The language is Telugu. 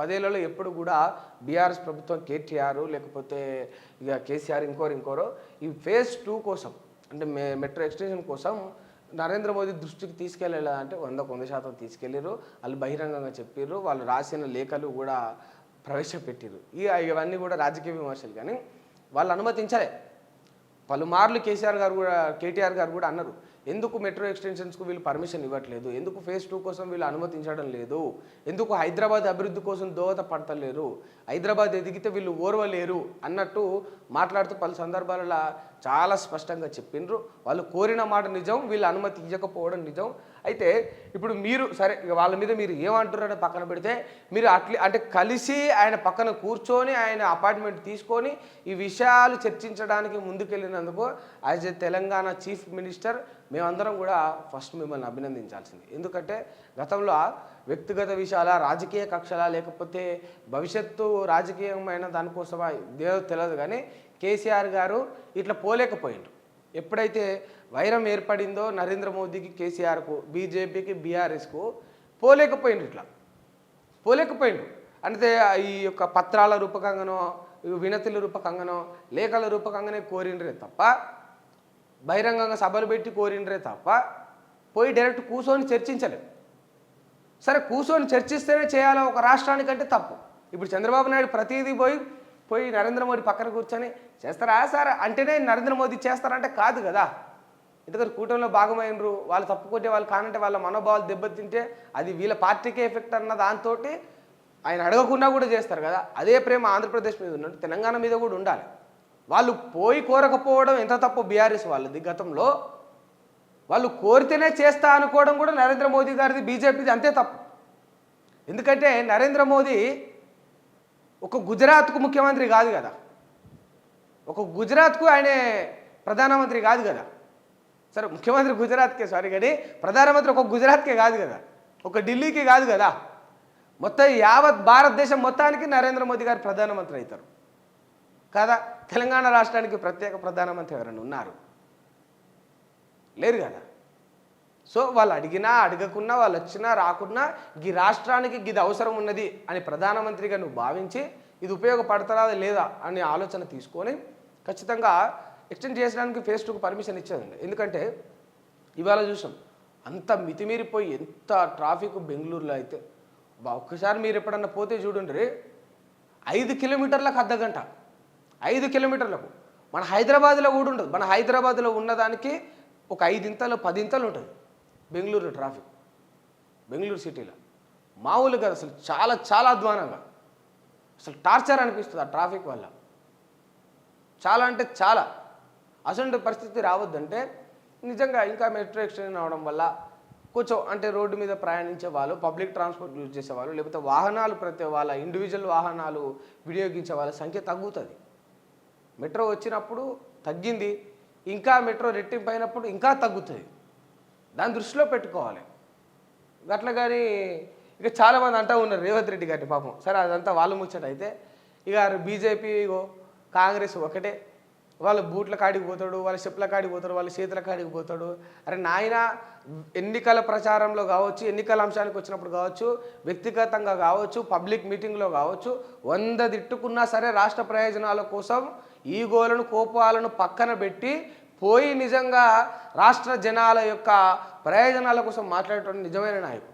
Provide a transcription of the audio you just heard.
పదేళ్ళలో ఎప్పుడు కూడా బీఆర్ఎస్ ప్రభుత్వం కేటీఆర్ లేకపోతే ఇక కేసీఆర్ ఇంకోరు ఇంకోరో. ఈ ఫేజ్ టూ కోసం అంటే మె మెట్రో ఎక్స్టెన్షన్ కోసం నరేంద్ర మోదీ దృష్టికి తీసుకెళ్ళేలా అంటే వందకు వంద శాతం తీసుకెళ్ళారు వాళ్ళు బహిరంగంగా చెప్పారు వాళ్ళు రాసిన లేఖలు కూడా ప్రవేశపెట్టారు ఈ ఇవన్నీ కూడా రాజకీయ విమర్శలు. కానీ వాళ్ళు అనుమతించలే. పలుమార్లు కేసీఆర్ గారు కూడా కేటీఆర్ గారు కూడా అన్నారు. ఎందుకు మెట్రో ఎక్స్టెన్షన్స్కు వీళ్ళు పర్మిషన్ ఇవ్వట్లేదు? ఎందుకు ఫేజ్ టూ కోసం వీళ్ళు అనుమతించడం లేదు? ఎందుకు హైదరాబాద్ అభివృద్ధి కోసం దోహద పడతలేరు? హైదరాబాద్ ఎదిగితే వీళ్ళు ఓర్వలేరు అన్నట్టు మాట్లాడుతూ పలు సందర్భాలలో చాలా స్పష్టంగా చెప్పిండ్రు. వాళ్ళు కోరిన మాట నిజం వీళ్ళు అనుమతి ఇవ్వకపోవడం నిజం. అయితే ఇప్పుడు మీరు సరే వాళ్ళ మీద మీరు ఏమంటున్నారని పక్కన పెడితే మీరు అట్లే అంటే కలిసి ఆయన పక్కన కూర్చొని ఆయన అపార్ట్మెంట్ తీసుకొని ఈ విషయాలు చర్చించడానికి ముందుకెళ్ళినందుకు as a Telangana chief minister మేమందరం కూడా ఫస్ట్ మిమ్మల్ని అభినందించాల్సింది. ఎందుకంటే గతంలో వ్యక్తిగత విషయాల రాజకీయ కక్షల లేకపోతే భవిష్యత్తు రాజకీయమైన దానికోసమా ఇదేదో తెలియదు కానీ కేసీఆర్ గారు ఇట్లా పోలేకపోయిండ్రు. ఎప్పుడైతే వైరం ఏర్పడిందో నరేంద్ర మోదీకి కేసీఆర్కు బీజేపీకి బీఆర్ఎస్కు పోలేకపోయిండ్రు ఇట్లా. పోలేకపోయిండు అంటే ఈ యొక్క పత్రాల రూపకంగానో వినతుల రూపకంగానో లేఖల రూపకంగానే కోరిండ్రే తప్ప బహిరంగంగా సభలు పెట్టి కోరిండ్రే తప్ప పోయి డైరెక్ట్ కూర్చొని చర్చించలేదు సరే కూర్చొని చర్చిస్తేనే చేయాలి ఒక రాష్ట్రానికంటే తప్పు. ఇప్పుడు చంద్రబాబు నాయుడు ప్రతిదీ పోయి పోయి నరేంద్ర మోడీ పక్కన కూర్చొని చేస్తారా? సార్? అంటేనే నరేంద్ర మోదీ చేస్తారంటే కాదు కదా. ఎందుకంటే కూటమిలో భాగమైనరు వాళ్ళు తప్పుకుంటే వాళ్ళు కానంటే వాళ్ళ మనోభావాలు దెబ్బతింటే అది వీళ్ళ పార్టీకే ఎఫెక్ట్ అన్న దాంతో ఆయన అడగకుండా కూడా చేస్తారు కదా. అదే ప్రేమ ఆంధ్రప్రదేశ్ మీద ఉన్నట్టు తెలంగాణ మీద కూడా ఉండాలి. వాళ్ళు పోయి కోరకపోవడం ఎంత తప్పు బీఆర్ఎస్ వాళ్ళది? గతంలో వాళ్ళు కోరితేనే చేస్తా అనుకోవడం కూడా నరేంద్ర మోదీ గారిది బీజేపీది అంతే తప్పు. ఎందుకంటే నరేంద్ర మోదీ ఒక గుజరాత్కు ముఖ్యమంత్రి కాదు కదా. ఒక గుజరాత్కు ఆయనే ప్రధానమంత్రి కాదు కదా. సరే ముఖ్యమంత్రి గుజరాత్కే సారీ కానీ ప్రధానమంత్రి ఒక గుజరాత్కే కాదు కదా. ఒక ఢిల్లీకి కాదు కదా. మొత్తం యావత్ భారతదేశం మొత్తానికి నరేంద్ర మోదీ గారు ప్రధానమంత్రి అవుతారు. కదా? తెలంగాణ రాష్ట్రానికి ప్రత్యేక ప్రధానమంత్రి ఎవరైనా ఉన్నారు? లేరు కదా? సో వాళ్ళు అడిగినా అడగకున్నా వాళ్ళు వచ్చినా రాకున్నా ఈ రాష్ట్రానికి ఇది అవసరం ఉన్నది అని ప్రధానమంత్రిగా నువ్వు భావించి ఇది ఉపయోగపడతారా లేదా అనే ఆలోచన తీసుకొని ఖచ్చితంగా ఎక్స్టెండ్ చేసడానికి ఫేస్ పర్మిషన్ ఇచ్చేదండి. ఎందుకంటే ఇవాళ చూసాం అంత మితిమీరిపోయి ఎంత ట్రాఫిక్ బెంగళూరులో అయితే ఒక్కసారి మీరు ఎప్పుడన్నా పోతే చూడండి ఐదు కిలోమీటర్లకు అర్ధ గంట ఐదు కిలోమీటర్లకు. మన హైదరాబాద్లో కూడా ఉండదు మన హైదరాబాద్లో ఉన్నదానికి ఒక ఐదింతలు పదింతలు ఉంటుంది. బెంగళూరు ట్రాఫిక్. బెంగళూరు సిటీలో. మామూలుగా అసలు చాలా చాలా అధ్వానంగా. అసలు టార్చర్ అనిపిస్తుంది ఆ ట్రాఫిక్ వల్ల. చాలా అంటే చాలా. అసలు పరిస్థితి రావద్దంటే నిజంగా ఇంకా మెట్రో ఎక్స్టెన్షన్ అవడం వల్ల కొంచెం అంటే రోడ్డు మీద ప్రయాణించే వాళ్ళు పబ్లిక్ ట్రాన్స్పోర్ట్ యూజ్ చేసేవాళ్ళు లేకపోతే వాహనాలు ప్రతి వాళ్ళ ఇండివిజువల్ వాహనాలు వినియోగించే వాళ్ళ సంఖ్య తగ్గుతుంది. మెట్రో వచ్చినప్పుడు తగ్గింది ఇంకా మెట్రో రెట్టింపు అయినప్పుడు ఇంకా తగ్గుతుంది. దాన్ని దృష్టిలో పెట్టుకోవాలి. అట్లా కానీ ఇక చాలామంది అంటూ ఉన్నారు రేవంత్ రెడ్డి గారిని పాపం. సరే అదంతా వాళ్ళు ముచ్చట అయితే. ఇక బీజేపీ కాంగ్రెస్ ఒకటే. వాళ్ళ బూట్ల కాడికి పోతాడు వాళ్ళ చెప్పుల కాడికి పోతాడు వాళ్ళ చేతుల కాడికి పోతాడు. అరే నాయన ఎన్నికల ప్రచారంలో కావచ్చు ఎన్నికల అంశానికి వచ్చినప్పుడు కావచ్చు వ్యక్తిగతంగా కావచ్చు పబ్లిక్ మీటింగ్లో కావచ్చు వంద తిట్టుకున్నా సరే రాష్ట్ర ప్రయోజనాల కోసం ఈగోలను కోపాలను పక్కన పెట్టి పోయి నిజంగా రాష్ట్ర జనాల యొక్క ప్రయోజనాల కోసం మాట్లాడేటువంటి నిజమైన నాయకుడు.